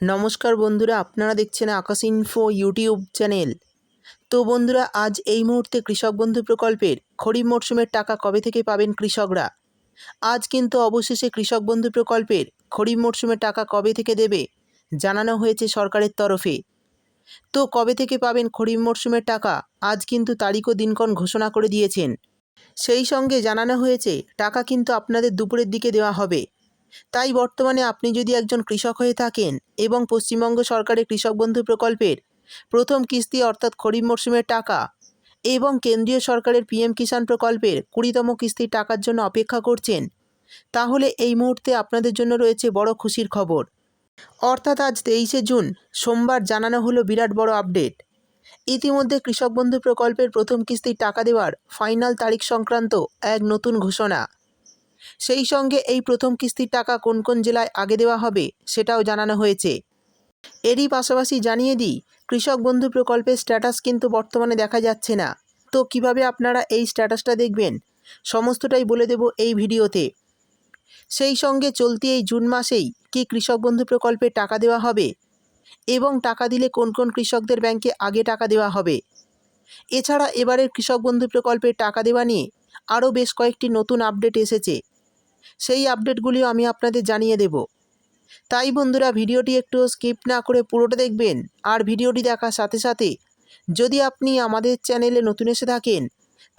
নমস্কার বন্ধুরা, আপনারা দেখছেন আকাশ ইনফো ইউটিউব চ্যানেল তো বন্ধুরা, আজ এই মুহূর্তে কৃষক বন্ধু প্রকল্পের খরিফ মরশুমের টাকা কবে থেকে পাবেন কৃষকরা? আজ কিন্তু অবশেষে কৃষক বন্ধু প্রকল্পের খরিফ মরশুমের টাকা কবে থেকে দেবে জানানো হয়েছে সরকারের তরফে। তো কবে থেকে পাবেন খরিফ মরশুমের টাকা? আজ কিন্তু তারিখ ও দিনক্ষণ ঘোষণা করে দিয়েছেন। সেই সঙ্গে জানানো হয়েছে, টাকা কিন্তু আপনাদের দুপুরের দিকে দেওয়া হবে। তাই বর্তমানে আপনি যদি একজন কৃষক হয়ে থাকেন এবং পশ্চিমবঙ্গ সরকারের কৃষক বন্ধু প্রকল্পের প্রথম কিস্তি অর্থাৎ খরিফ মরশুমের টাকা এবং কেন্দ্রীয় সরকারের পিএম কিষাণ প্রকল্পের কুড়িতম কিস্তির টাকার জন্য অপেক্ষা করছেন, তাহলে এই মুহূর্তে আপনাদের জন্য রয়েছে বড় খুশির খবর। অর্থাৎ আজ তেইশে জুন, সোমবার জানানো হলো বিরাট বড় আপডেট। ইতিমধ্যে কৃষক বন্ধু প্রকল্পের প্রথম কিস্তির টাকা দেওয়ার ফাইনাল তারিখ সংক্রান্ত এক নতুন ঘোষণা। সেই সঙ্গে এই প্রথম কিস্তির টাকা কোন কোন জেলায় আগে দেওয়া হবে সেটাও জানানো হয়েছে। এরই পাশাপাশি জানিয়ে দিই, কৃষক বন্ধু প্রকল্পের স্ট্যাটাস কিন্তু বর্তমানে দেখা যাচ্ছে না। তো কীভাবে আপনারা এই স্ট্যাটাসটা দেখবেন? সমস্তটাই বলে দেব এই ভিডিওতে। সেই সঙ্গে চলতি এই জুন মাসেই কি কৃষক বন্ধু প্রকল্পে টাকা দেওয়া হবে? এবং টাকা দিলে কোন কোন কৃষকদের ব্যাংকে আগে টাকা দেওয়া হবে? এছাড়া এবারের কৃষক বন্ধু প্রকল্পের টাকা দেওয়া নিয়ে আরও বেশ কয়েকটি নতুন আপডেট এসেছে। সেই আপডেটগুলিও আমি আপনাদের জানিয়ে দেব। তাই বন্ধুরা, ভিডিওটি একটু স্কিপ না করে পুরোটা দেখবেন। আর ভিডিওটি দেখার সাথে সাথে যদি আপনি আমাদের চ্যানেলে নতুন এসে থাকেন,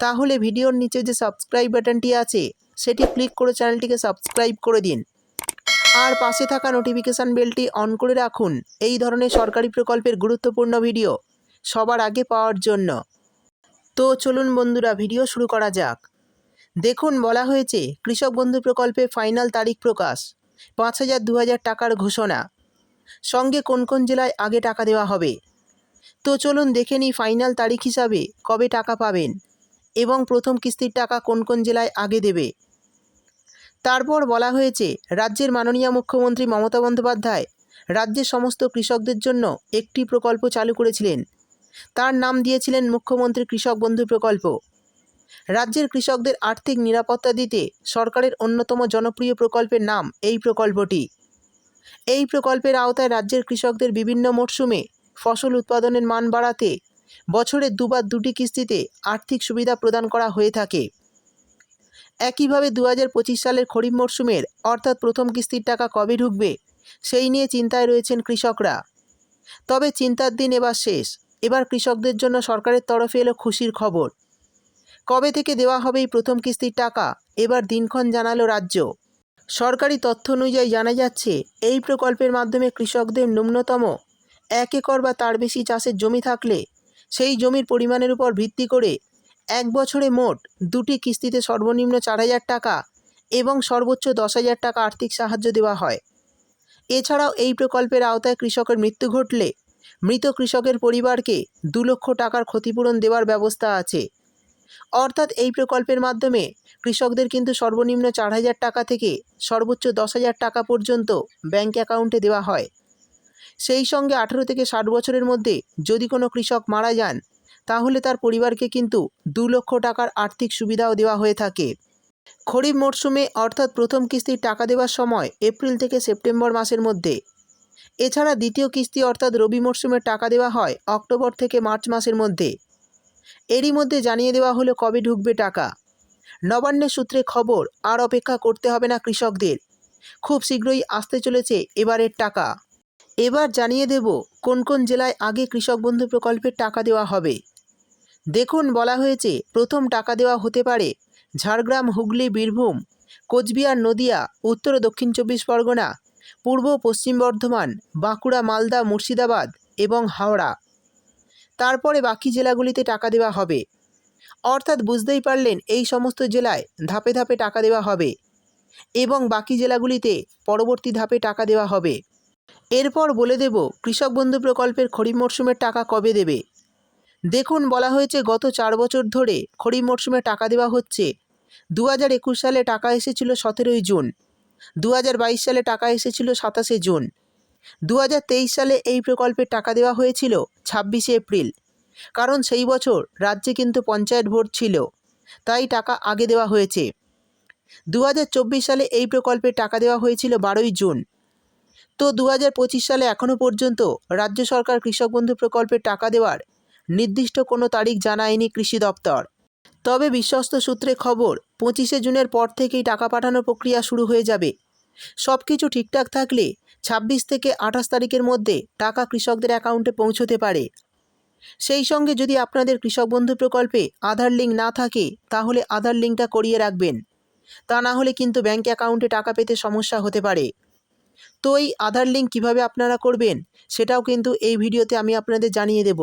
তাহলে ভিডিওর নিচে যে সাবস্ক্রাইব বাটনটি আছে, সেটি ক্লিক করে চ্যানেলটিকে সাবস্ক্রাইব করে দিন। আর পাশে থাকা নোটিফিকেশান বেলটি অন করে রাখুন। এই ধরনের সরকারি প্রকল্পের গুরুত্বপূর্ণ ভিডিও সবার আগে পাওয়ার জন্য। তো চলুন বন্ধুরা ভিডিও শুরু করা যাক। দেখুন, বলা হয়েছে, কৃষক বন্ধু প্রকল্পে ফাইনাল তারিখ প্রকাশ। পাঁচ হাজার দু হাজার টাকার ঘোষণা। সঙ্গে কোন কোন জেলায় আগে টাকা দেওয়া হবে? তো চলুন দেখে নিই ফাইনাল তারিখ হিসাবে কবে টাকা পাবেন এবং প্রথম কিস্তির টাকা কোন কোন জেলায় আগে দেবে। তারপর বলা হয়েছে, রাজ্যের মাননীয় মুখ্যমন্ত্রী মমতা বন্দ্যোপাধ্যায় রাজ্যের সমস্ত কৃষকদের জন্য একটি প্রকল্প চালু করেছিলেন। তার নাম দিয়েছিলেন মুখ্যমন্ত্রী কৃষক বন্ধু প্রকল্প। রাজ্যের কৃষকদের আর্থিক নিরাপত্তা দিতে সরকারের অন্যতম জনপ্রিয় প্রকল্পের নাম এই প্রকল্পটি। এই প্রকল্পের আওতায় রাজ্যের কৃষকদের বিভিন্ন মরশুমে ফসল উৎপাদনের মান বাড়াতে বছরে দুবার দুটি কিস্তিতে আর্থিক সুবিধা প্রদান করা হয়ে থাকে। একইভাবে দু হাজার পঁচিশ সালের খরিফ মরশুমের অর্থাৎ প্রথম কিস্তির টাকা কবে ঢুকবে, সেই নিয়ে চিন্তায় রয়েছেন কৃষকরা। তবে চিন্তার দিন এবার শেষ। এবার কৃষকদের জন্য সরকারের তরফে এলো খুশির খবর। কবে থেকে দেওয়া হবে এই প্রথম কিস্তির টাকা? এবার দিনক্ষণ জানালো রাজ্য। সরকারি তথ্য অনুযায়ী জানা যাচ্ছে, এই প্রকল্পের মাধ্যমে কৃষকদের ন্যূনতম এক একর বা তার বেশি চাষের জমি থাকলে সেই জমির পরিমাণের উপর ভিত্তি করে এক বছরে মোট দুটি কিস্তিতে সর্বনিম্ন চার হাজার টাকা এবং সর্বোচ্চ দশ হাজার টাকা আর্থিক সাহায্য দেওয়া হয়। এছাড়াও এই প্রকল্পের আওতায় কৃষকের মৃত্যু ঘটলে মৃত কৃষকের পরিবারকে দু লক্ষ টাকার ক্ষতিপূরণ দেওয়ার ব্যবস্থা আছে। অর্থাৎ এই প্রকল্পের মাধ্যমে কৃষকদের কিন্তু সর্বনিম্ন চার হাজার টাকা থেকে সর্বোচ্চ দশ হাজার টাকা পর্যন্ত ব্যাঙ্ক অ্যাকাউন্টে দেওয়া হয়। সেই সঙ্গে আঠেরো থেকে ষাট বছরের মধ্যে যদি কোনো কৃষক মারা যান, তাহলে তার পরিবারকে কিন্তু দু লক্ষ টাকার আর্থিক সুবিধাও দেওয়া হয়ে থাকে। খরিফ মরশুমে অর্থাৎ প্রথম কিস্তির টাকা দেওয়ার সময় এপ্রিল থেকে সেপ্টেম্বর মাসের মধ্যে। এছাড়া দ্বিতীয় কিস্তি অর্থাৎ রবি মরশুমের টাকা দেওয়া হয় অক্টোবর থেকে মার্চ মাসের মধ্যে। এরই মধ্যে জানিয়ে দেওয়া হলো কবে ঢুকবে টাকা। নবান্নের সূত্রে খবর, আর অপেক্ষা করতে হবে না কৃষকদের। খুব শীঘ্রই আসতে চলেছে এবারের টাকা। এবার জানিয়ে দেব কোন কোন জেলায় আগে কৃষক বন্ধু প্রকল্পের টাকা দেওয়া হবে। দেখুন, বলা হয়েছে, প্রথম টাকা দেওয়া হতে পারে ঝাড়গ্রাম, হুগলি, বীরভূম, কোচবিহার, নদিয়া, উত্তর ও দক্ষিণ চব্বিশ পরগনা, পূর্ব পশ্চিম বর্ধমান, বাঁকুড়া, মালদা, মুর্শিদাবাদ এবং হাওড়া। তারপরে বাকি জেলাগুলিতে টাকা দেওয়া হবে। অর্থাৎ বুঝতেই পারলেন এই সমস্ত জেলায় ধাপে ধাপে টাকা দেওয়া হবে এবং বাকি জেলাগুলিতে পরবর্তী ধাপে টাকা দেওয়া হবে। এরপর বলে দেব, কৃষক বন্ধু প্রকল্পের খরিফ মরশুমের টাকা কবে দেবে? দেখুন, বলা হয়েছে গত চার বছর ধরে খরিফ মরশুমে টাকা দেওয়া হচ্ছে। দু হাজার একুশ সালে টাকা এসেছিল সতেরোই জুন। দু হাজার বাইশ সালে টাকা এসেছিল সাতাশে জুন। দু হাজার তেইশ সালে এই প্রকল্পের টাকা দেওয়া হয়েছিল ছাব্বিশে এপ্রিল। কারণ সেই বছর রাজ্যে কিন্তু পঞ্চায়েত ভোট ছিল, তাই টাকা আগে দেওয়া হয়েছে। দু হাজার চব্বিশ সালে এই প্রকল্পের টাকা দেওয়া হয়েছিল বারোই জুন। তো দু হাজার পঁচিশ সালে এখনও পর্যন্ত রাজ্য সরকার কৃষক বন্ধু প্রকল্পের টাকা দেওয়ার নির্দিষ্ট কোনো তারিখ জানায়নি কৃষি দপ্তর। তবে বিশ্বস্ত সূত্রে খবর, পঁচিশে জুনের পর থেকেই টাকা পাঠানোর প্রক্রিয়া শুরু হয়ে যাবে। সব কিছু ঠিকঠাক থাকলে ছাব্বিশ থেকে আঠাশ তারিখের মধ্যে টাকা কৃষকদের অ্যাকাউন্টে পৌঁছতে পারে। সেই সঙ্গে যদি আপনাদের কৃষক বন্ধু প্রকল্পে আধার লিঙ্ক না থাকে, তাহলে আধার লিঙ্কটা করিয়ে রাখবেন। তা না হলে কিন্তু ব্যাঙ্ক অ্যাকাউন্টে টাকা পেতে সমস্যা হতে পারে। তো এই আধার লিঙ্ক কীভাবে আপনারা করবেন, সেটাও কিন্তু এই ভিডিওতে আমি আপনাদের জানিয়ে দেব।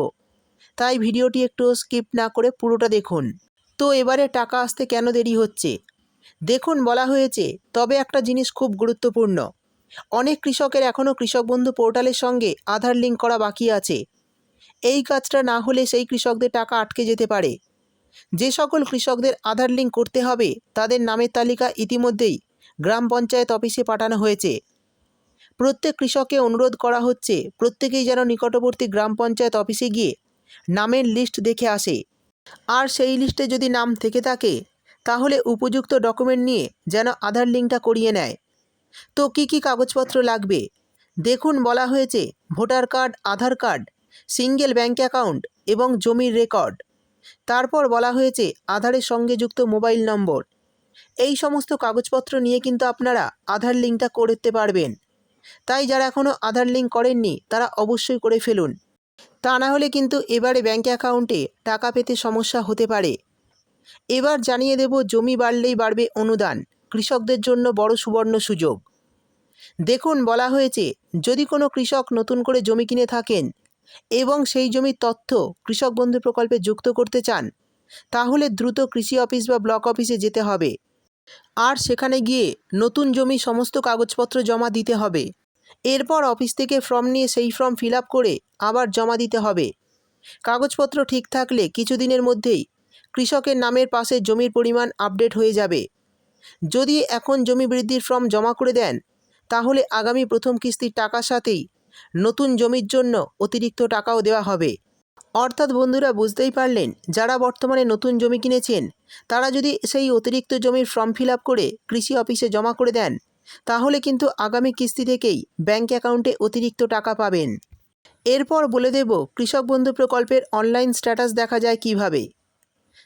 তাই ভিডিওটি একটু স্কিপ না করে পুরোটা দেখুন। তো এবারে টাকা আসতে কেন দেরি হচ্ছে? দেখুন বলা হয়েছে, তবে একটা জিনিস খুব গুরুত্বপূর্ণ। অনেক কৃষকের এখনও কৃষক বন্ধু পোর্টালের সঙ্গে আধার লিঙ্ক করা বাকি আছে। এই কাজটা না হলে সেই কৃষকদের টাকা আটকে যেতে পারে। যে সকল কৃষকদের আধার লিঙ্ক করতে হবে, তাদের নামের তালিকা ইতিমধ্যেই গ্রাম পঞ্চায়েত অফিসে পাঠানো হয়েছে। প্রত্যেক কৃষককে অনুরোধ করা হচ্ছে, প্রত্যেকেই যেন নিকটবর্তী গ্রাম পঞ্চায়েত অফিসে গিয়ে নামের লিস্ট দেখে আসে। আর সেই লিস্টে যদি নাম থেকে থাকে, তাহলে উপযুক্ত ডকুমেন্ট নিয়ে যেন আধার লিঙ্কটা করিয়ে নেয়। তো কি কি কাগজপত্র লাগবে? দেখুন বলা হয়েছে voter card, Aadhaar card, single bank account এবং জমির রেকর্ড। তারপর বলা হয়েছে আধারের সঙ্গে যুক্ত মোবাইল নম্বর। এই সমস্ত কাগজপত্র নিয়ে কিন্তু আপনারা আধার লিঙ্কটা করতে পারবেন। তাই যারা এখনও আধার লিঙ্ক করেননি, তারা অবশ্যই করে ফেলুন। তা না হলে কিন্তু এবারে ব্যাঙ্ক অ্যাকাউন্টে টাকা পেতে সমস্যা হতে পারে। এবার জানিয়ে দেব জমি বাড়লেই বাড়বে অনুদান। কৃষকদের জন্য বড় সুবর্ণ সুযোগ। দেখুন, বলা হয়েছে, যদি কোনো কৃষক নতুন করে জমি কিনে থাকেন এবং সেই জমির তথ্য কৃষক বন্ধু প্রকল্পে যুক্ত করতে চান, তাহলে দ্রুত কৃষি অফিস বা ব্লক অফিসে যেতে হবে। আর সেখানে গিয়ে নতুন জমি সমস্ত কাগজপত্র জমা দিতে হবে। এরপর অফিস থেকে ফর্ম নিয়ে সেই ফর্ম ফিল করে আবার জমা দিতে হবে। কাগজপত্র ঠিক থাকলে কিছুদিনের মধ্যেই কৃষকের নামের পাশে জমির পরিমাণ আপডেট হয়ে যাবে। যদি এখন জমি বৃদ্ধির ফর্ম জমা করে দেন, তাহলে আগামী প্রথম কিস্তির টাকার সাথেই নতুন জমির জন্য অতিরিক্ত টাকাও দেওয়া হবে। অর্থাৎ বন্ধুরা বুঝতেই পারলেন, যারা বর্তমানে নতুন জমি কিনেছেন, তারা যদি সেই অতিরিক্ত জমির ফর্ম ফিল করে কৃষি অফিসে জমা করে দেন, তাহলে কিন্তু আগামী কিস্তি থেকেই ব্যাঙ্ক অ্যাকাউন্টে অতিরিক্ত টাকা পাবেন। এরপর বলে দেব, কৃষক বন্ধু প্রকল্পের অনলাইন স্ট্যাটাস দেখা যায় কীভাবে।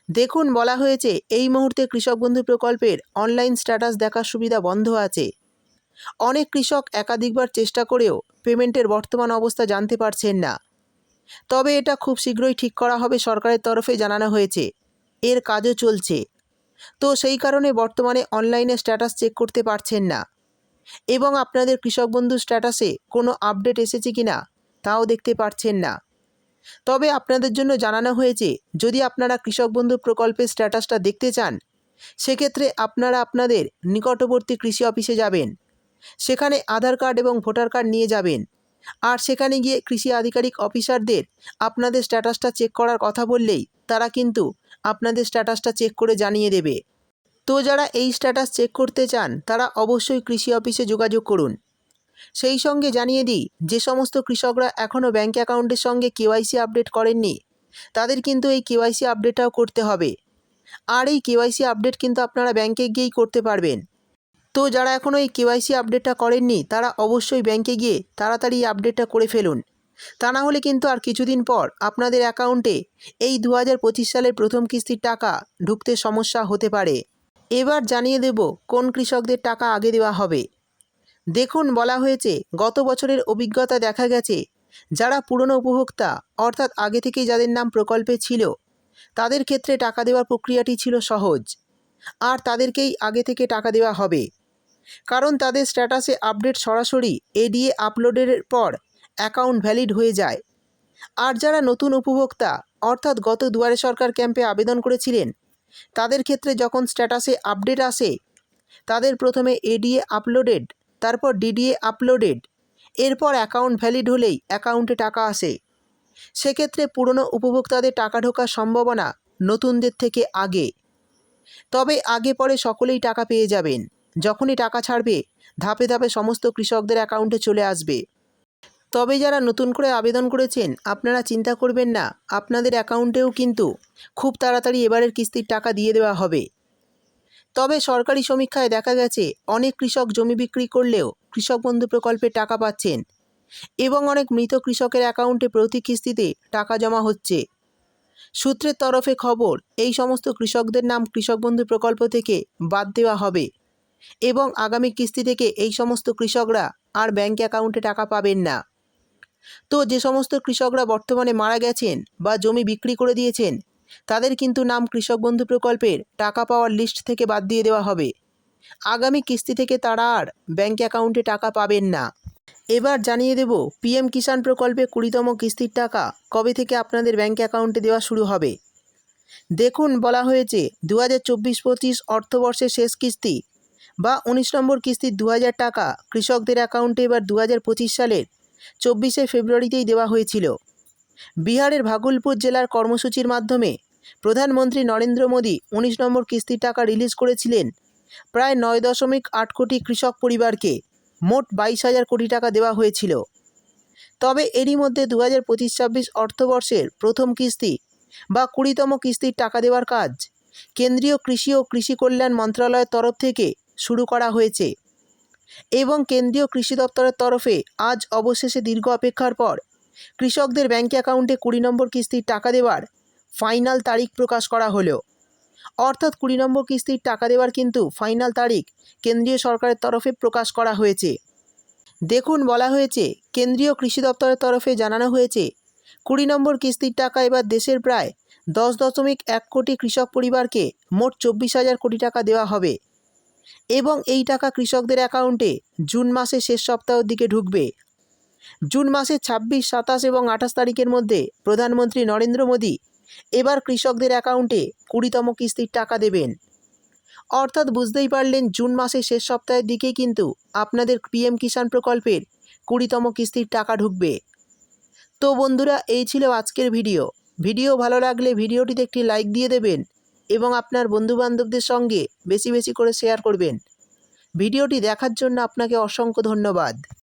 দেখুন বলা হয়েছে, এই মুহূর্তে কৃষক বন্ধু প্রকল্পের অনলাইন স্ট্যাটাস দেখার সুবিধা বন্ধ আছে। অনেক কৃষক একাধিকবার চেষ্টা করেও পেমেন্টের বর্তমান অবস্থা জানতে পারছেন না। তবে এটা খুব শীঘ্রই ঠিক করা হবে সরকারের তরফে জানানো হয়েছে। এর কাজও চলছে। তো সেই কারণে বর্তমানে অনলাইনে স্ট্যাটাস চেক করতে পারছেন না। এবং আপনাদের কৃষক বন্ধু স্ট্যাটাসে কোনো আপডেট এসেছে কি না তাও দেখতে পারছেন না। তবে আপনাদের জন্য জানানো হয়েছে, যদি আপনারা কৃষক বন্ধু প্রকল্পের স্ট্যাটাসটা দেখতে চান, সেক্ষেত্রে আপনারা আপনাদের নিকটবর্তী কৃষি অফিসে যাবেন। সেখানে আধার কার্ড এবং ভোটার কার্ড নিয়ে যাবেন। আর সেখানে গিয়ে কৃষি আধিকারিক অফিসারদের আপনাদের স্ট্যাটাসটা চেক করার কথা বললেই তারা কিন্তু আপনাদের স্ট্যাটাসটা চেক করে জানিয়ে দেবে। তো যারা এই স্ট্যাটাস চেক করতে চান, তারা অবশ্যই কৃষি অফিসে যোগাযোগ করুন। সেই সঙ্গে জানিয়ে দিই, যে সমস্ত কৃষকরা এখনও ব্যাঙ্ক অ্যাকাউন্টের সঙ্গে কেওয়াইসি আপডেট করেননি, তাদের কিন্তু এই কেওয়াইসি আপডেটটাও করতে হবে। আর এই কেওয়াইসি আপডেট কিন্তু আপনারা ব্যাংকে গিয়েই করতে পারবেন। তো যারা এখনও এই কেওয়াইসি আপডেটটা করেননি, তারা অবশ্যই ব্যাংকে গিয়ে তাড়াতাড়ি এই আপডেটটা করে ফেলুন। তা না হলে কিন্তু আর কিছুদিন পর আপনাদের অ্যাকাউন্টে এই দু হাজার পঁচিশ সালের প্রথম কিস্তির টাকা ঢুকতে সমস্যা হতে পারে। এবার জানিয়ে দেব, কোন কৃষকদের টাকা আগে দেওয়া হবে। দেখুন বলা হয়েছে, গত বছরের অভিজ্ঞতা দেখা গেছে। যারা পুরনো উপভোক্তা, অর্থাৎ আগে থেকেই যাদের নাম প্রকল্পে ছিল, তাদের ক্ষেত্রে টাকা দেওয়ার প্রক্রিয়াটি ছিল সহজ। আর তাদেরকেই আগে থেকে টাকা দেওয়া হবে। কারণ তাদের স্ট্যাটাসে আপডেট সরাসরি এডিএ আপলোডের পর অ্যাকাউন্ট ভ্যালিড হয়ে যায়। আর যারা নতুন উপভোক্তা, অর্থাৎ গত দুয়ারে সরকার ক্যাম্পে আবেদন করেছিলেন, তাদের ক্ষেত্রে যখন স্ট্যাটাসে আপডেট আসে, তাদের প্রথমে এডিএ আপলোডেড তারপর ডিডিএ আপলোডেড এরপর অ্যাকাউন্ট ভ্যালিড হলেই অ্যাকাউন্টে টাকা আসে। সেক্ষেত্রে পুরনো উপভোক্তাদের টাকা ঢোকার সম্ভাবনা নতুনদের থেকে আগে। তবে আগে পরে সকলেই টাকা পেয়ে যাবেন। যখনই টাকা ছাড়বে, ধাপে ধাপে সমস্ত কৃষকদের অ্যাকাউন্টে চলে আসবে। তবে যারা নতুন করে আবেদন করেছেন, আপনারা চিন্তা করবেন না, আপনাদের অ্যাকাউন্টেও কিন্তু খুব তাড়াতাড়ি এবারের কিস্তির টাকা দিয়ে দেওয়া হবে। তবে সরকারি সমীক্ষায় দেখা গেছে, অনেক কৃষক জমি বিক্রি করলেও কৃষক বন্ধু প্রকল্পে টাকা পাচ্ছেন এবং অনেক মৃত কৃষকের অ্যাকাউন্টে প্রতি কিস্তিতে টাকা জমা হচ্ছে। সূত্রের তরফে খবর, এই সমস্ত কৃষকদের নাম কৃষক বন্ধু প্রকল্প থেকে বাদ দেওয়া হবে এবং আগামী কিস্তি থেকে এই সমস্ত কৃষকরা আর ব্যাঙ্ক অ্যাকাউন্টে টাকা পাবেন না। তো যে সমস্ত কৃষকরা বর্তমানে মারা গেছেন বা জমি বিক্রি করে দিয়েছেন তাদের কিন্তু নাম কৃষক বন্ধু প্রকল্পের টাকা পাওয়ার লিস্ট থেকে বাদ দিয়ে দেওয়া হবে। আগামী কিস্তি থেকে তারা আর ব্যাঙ্ক অ্যাকাউন্টে টাকা পাবেন না। এবার জানিয়ে দেব, পিএম কিষাণ প্রকল্পে কুড়িতম কিস্তির টাকা কবে থেকে আপনাদের ব্যাঙ্ক অ্যাকাউন্টে দেওয়া শুরু হবে? দেখুন, বলা হয়েছে দু হাজার চব্বিশ পঁচিশ অর্থবর্ষের শেষ কিস্তি বা উনিশ নম্বর কিস্তির দু হাজার টাকা কৃষকদের অ্যাকাউন্টে এবার দু হাজার পঁচিশ সালের চব্বিশে ফেব্রুয়ারিতেই দেওয়া হয়েছিল। বিহারের ভাগলপুর জেলার কর্মসূচির মাধ্যমে প্রধানমন্ত্রী নরেন্দ্র মোদী উনিশ নম্বর কিস্তির টাকা রিলিজ করেছিলেন। প্রায় নয় দশমিক আট কোটি কৃষক পরিবারকে মোট বাইশ হাজার কোটি টাকা দেওয়া হয়েছিল। তবে এরই মধ্যে দু হাজার পঁচিশ ছাব্বিশ অর্থবর্ষের প্রথম কিস্তি বা কুড়িতম কিস্তির টাকা দেওয়ার কাজ কেন্দ্রীয় কৃষি ও কৃষি কল্যাণ মন্ত্রণালয়ের তরফ থেকে শুরু করা হয়েছে। এবং কেন্দ্রীয় কৃষি দপ্তরের তরফে আজ অবশেষে দীর্ঘ অপেক্ষার পর কৃষকদের ব্যাঙ্ক অ্যাকাউন্টে কুড়ি নম্বর কিস্তির টাকা দেওয়ার ফাইনাল তারিখ প্রকাশ করা হলো অর্থাৎ কুড়ি নম্বর কিস্তির টাকা দেওয়ার কিন্তু ফাইনাল তারিখ কেন্দ্রীয় সরকারের তরফে প্রকাশ করা হয়েছে। দেখুন, বলা হয়েছে, কেন্দ্রীয় কৃষি দপ্তরের তরফে জানানো হয়েছে, কুড়ি নম্বর কিস্তির টাকা এবার দেশের প্রায় দশ দশমিক এক কোটি কৃষক পরিবারকে মোট চব্বিশ হাজার কোটি টাকা দেওয়া হবে এবং এই টাকা কৃষকদের অ্যাকাউন্টে জুন মাসের শেষ সপ্তাহের দিকে ঢুকবে। জুন মাসে ছাব্বিশ, সাতাশ এবং আঠাশ তারিখের মধ্যে প্রধানমন্ত্রী নরেন্দ্র মোদী এবার কৃষকদের অ্যাকাউন্টে কুড়িতম কিস্তির টাকা দেবেন। অর্থাৎ বুঝতেই পারলেন জুন মাসের শেষ সপ্তাহের দিকেই কিন্তু আপনাদের পিএম কিষাণ প্রকল্পের কুড়িতম কিস্তির টাকা ঢুকবে। তো বন্ধুরা, এই ছিল আজকের ভিডিও। ভিডিও ভালো লাগলে ভিডিওটিতে একটি লাইক দিয়ে দেবেন এবং আপনার বন্ধুবান্ধবদের সঙ্গে বেশি বেশি করে শেয়ার করবেন। ভিডিওটি দেখার জন্য আপনাকে অসংখ্য ধন্যবাদ।